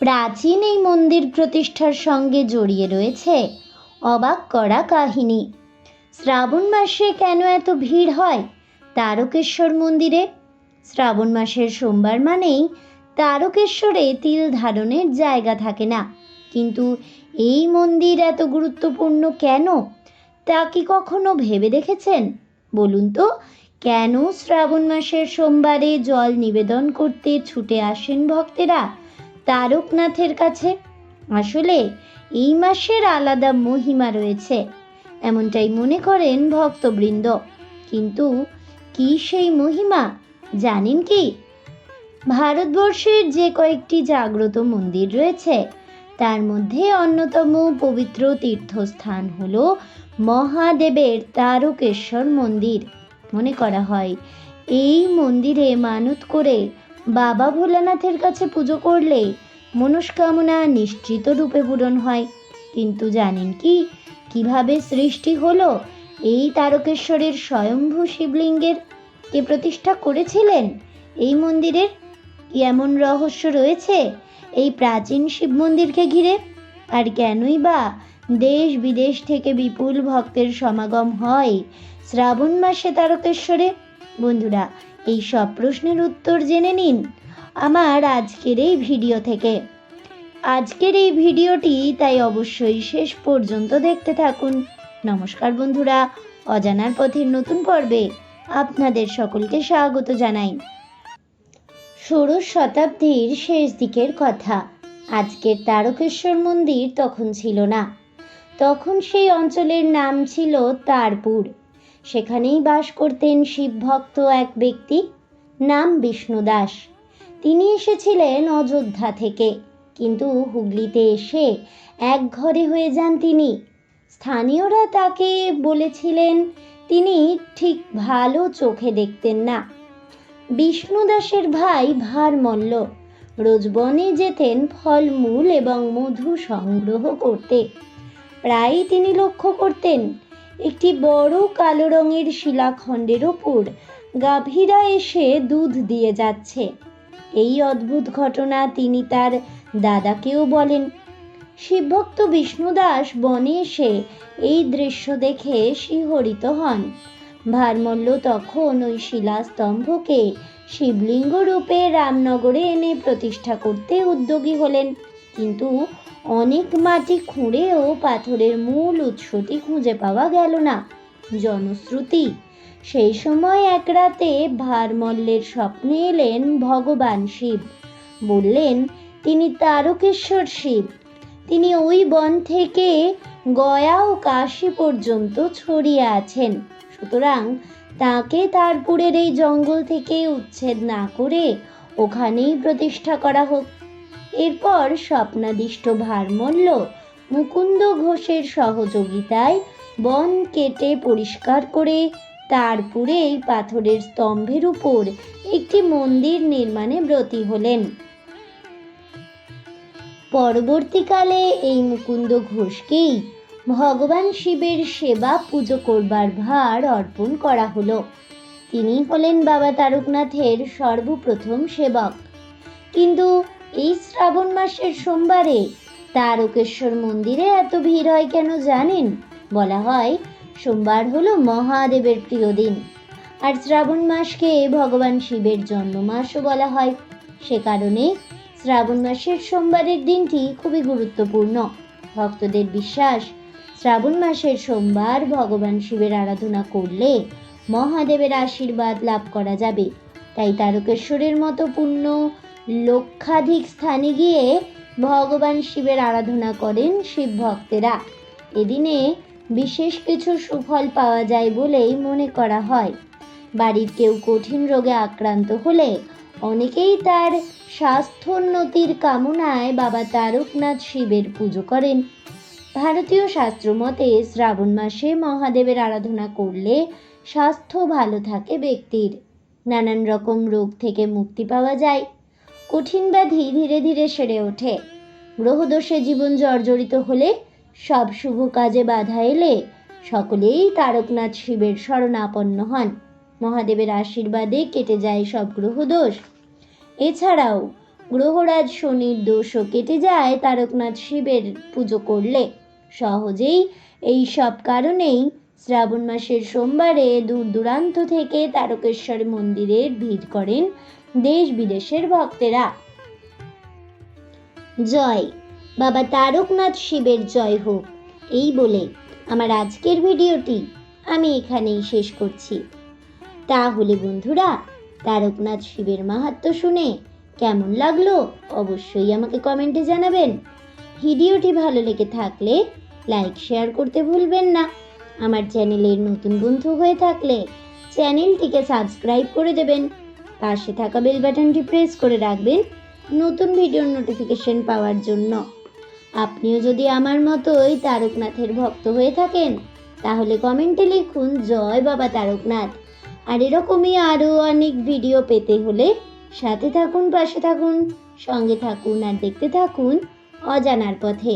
প্রাচীন এই মন্দির প্রতিষ্ঠার সঙ্গে জড়িয়ে রয়েছে অবাক করা কাহিনী। শ্রাবণ মাসে কেন এত ভিড় হয় তারকেশ্বর মন্দিরে? শ্রাবণ মাসের সোমবার মানেই তারকেশ্বরে তিল ধারণের জায়গা থাকে না। কিন্তু এই মন্দির এত গুরুত্বপূর্ণ কেন? তা কি কখনো ভেবে দেখেছেন? বলুন তো, কেন শ্রাবণ মাসের সোমবারে জল নিবেদন করতে ছুটে আসেন ভক্তেরা? তারকনাথের কাছে। আসলে এই মাসের আলাদা মহিমা রয়েছে, এমনটাই মনে করেন ভক্তবৃন্দ। কিন্তু কি সেই মহিমা, জানেন কি? ভারতবর্ষের যে কয়েকটি জাগ্রত মন্দির রয়েছে, তার মধ্যে অন্যতম পবিত্র তীর্থস্থান হল মহাদেবের তারকেশ্বর মন্দির। মনে করা হয়, এই মন্দিরে মানত করে বাবা ভোলানাথের কাছে পুজো করলে মনস্কামনা নিশ্চিত রূপে পূরণ হয়। কিন্তু জানেন কি? কীভাবে সৃষ্টি হলো? এই তারকেশ্বরের স্বয়ম্ভু শিবলিঙ্গের কে প্রতিষ্ঠা করেছিলেন? এই মন্দিরের কি এমন রহস্য রয়েছে? এই প্রাচীন শিব মন্দিরকে ঘিরে? আর কেনই বা দেশ বিদেশ থেকে বিপুল ভক্তের সমাগম হয় শ্রাবণ মাসে তারকেশ্বরে? বন্ধুরা এই সব প্রশ্নের উত্তর জেনে নিন আমার আজকের এই ভিডিও থেকে। আজকের এই ভিডিওটি তাই অবশ্যই শেষ পর্যন্ত দেখতে থাকুন। নমস্কার বন্ধুরা, অজানার পথের নতুন পর্বে আপনাদের সকলকে স্বাগত জানাই। ষোড়শ শতাব্দীর শেষ দিকের কথা, আজকের তারকেশ্বর মন্দির তখন ছিল না। তখন সেই অঞ্চলের নাম ছিল তারপুর। সেখানেই বাস করতেন শিবভক্ত এক ব্যক্তি, নাম বিষ্ণু দাস। তিনি এসেছিলেন অযোধ্যা থেকে, কিন্তু হুগলিতে এসে এক ঘরে হয়ে যান তিনি। স্থানীয়রা তাকে বলেছিলেন, তিনি ঠিক ভালো চোখে দেখতেন না। বিষ্ণু দাসের ভাই ভারমল্ল রোজ বনে যেতেন ফলমূল এবং মধু সংগ্রহ করতে। প্রায়ই তিনি লক্ষ্য করতেন একটি বড় কালো রঙের শিলাখণ্ডের ওপর গাভীরা এসে দুধ দিয়ে যাচ্ছে। এই অদ্ভুত ঘটনা তিনি তার দাদাকেও বলেন। শিবভক্ত বিষ্ণুদাস বনে এসে এই দৃশ্য দেখে শিহরিত হন। ভারমল্ল তখন ওই শিলাস্তম্ভকে শিবলিঙ্গ রূপে রামনগরে এনে প্রতিষ্ঠা করতে উদ্যোগী হলেন। কিন্তু অনেক মাটি খুঁড়েও পাথরের মূল উৎসটি খুঁজে পাওয়া গেল না। জনশ্রুতি, সেই সময় এক রাতে ভারমল্লের স্বপ্নে এলেন ভগবান শিব। বললেন, তিনি তারকেশ্বর শিব। তিনি ওই বন থেকে গয়া ও কাশী পর্যন্ত ছড়িয়ে আছেন। সুতরাং তাকে তারপুরের এই জঙ্গল থেকে উচ্ছেদ না করে ওখানেই প্রতিষ্ঠা করা হোক। এরপর স্বপ্নাদিষ্ট ভারমল্ল মুকুন্দ ঘোষের সহযোগিতায় বন কেটে পরিষ্কার করে তারপুরে এই পাথরের স্তম্ভের উপর একটি মন্দির নির্মাণে ব্রতী হলেন। পরবর্তীকালে এই মুকুন্দ ঘোষকেই ভগবান শিবের সেবা পুজো করবার ভার অর্পণ করা হলো। তিনি হলেন বাবা তারকনাথের সর্বপ্রথম সেবক। কিন্তু এই শ্রাবণ মাসের সোমবারে তারকেশ্বর মন্দিরে এত ভিড় হয় কেন জানেন? বলা হয়, সোমবার হলো মহাদেবের প্রিয় দিন। আর শ্রাবণ মাসকে ভগবান শিবের জন্ম মাসও বলা হয়। সে কারণে শ্রাবণ মাসের সোমবারের দিনটি খুবই গুরুত্বপূর্ণ। ভক্তদের বিশ্বাস, শ্রাবণ মাসের সোমবার ভগবান শিবের আরাধনা করলে মহাদেবের আশীর্বাদ লাভ করা যাবে। তাই তারকেশ্বরের মতো পূর্ণ লক্ষাধিক স্থানে গিয়ে ভগবান শিবের আরাধনা করেন শিব ভক্তেরা। এদিনে বিশেষ কিছু সুফল পাওয়া যায় বলেই মনে করা হয়। বাড়ির কেউ কঠিন রোগে আক্রান্ত হলে অনেকেই তার স্বাস্থ্যোন্নতির কামনায় বাবা তারকনাথ শিবের পুজো করেন। ভারতীয় শাস্ত্র মতে শ্রাবণ মাসে মহাদেবের আরাধনা করলে স্বাস্থ্য ভালো থাকে ব্যক্তির। নানান রকম রোগ থেকে মুক্তি পাওয়া যায়। কঠিন ব্যাধি ধীরে ধীরে সেরে ওঠে। গ্রহদোষে জীবন জর্জরিত হলে সব শুভ কাজে বাধা এলে সকলেই তারকনাথ শিবের শরণাপন্ন হন। মহাদেবের আশীর্বাদে কেটে যায় সব গ্রহদোষ। এছাড়াও গ্রহরাজ শনির দোষও কেটে যায় তারকনাথ শিবের পুজো করলে। সহজেই এই সব কারণেই শ্রাবণ মাসের সোমবারে দূর দূরান্ত থেকে তারকেশ্বর মন্দিরের ভিড় করেন দেশ বিদেশের ভক্তেরা। জয়, বাবা তারকনাথ শিবের জয় হোক। এই বলে আমার আজকের ভিডিওটি আমি এখানেই শেষ করছি। তাহলে বন্ধুরা, তারকনাথ শিবের মাহাত্ম্য শুনে কেমন লাগল অবশ্যই আমাকে কমেন্টে জানাবেন। ভিডিওটি ভালো লেগে থাকলে লাইক, শেয়ার করতে ভুলবেন না। আমার চ্যানেলের নতুন বন্ধু হয়ে থাকলে চ্যানেলটিকে সাবস্ক্রাইব করে দেবেন। পাশে থাকা বেল বাটনটি প্রেস করে রাখবেন নতুন ভিডিওর নোটিফিকেশন পাওয়ার জন্য। আপনিও যদি আমার মতোই তারকনাথের ভক্ত হয়ে থাকেন, তাহলে কমেন্টে লিখুন, জয় বাবা তারকনাথ। আর এরকমই আরও অনেক ভিডিও পেতে হলে সাথে থাকুন, পাশে থাকুন, সঙ্গে থাকুন আর দেখতে থাকুন অজানার পথে।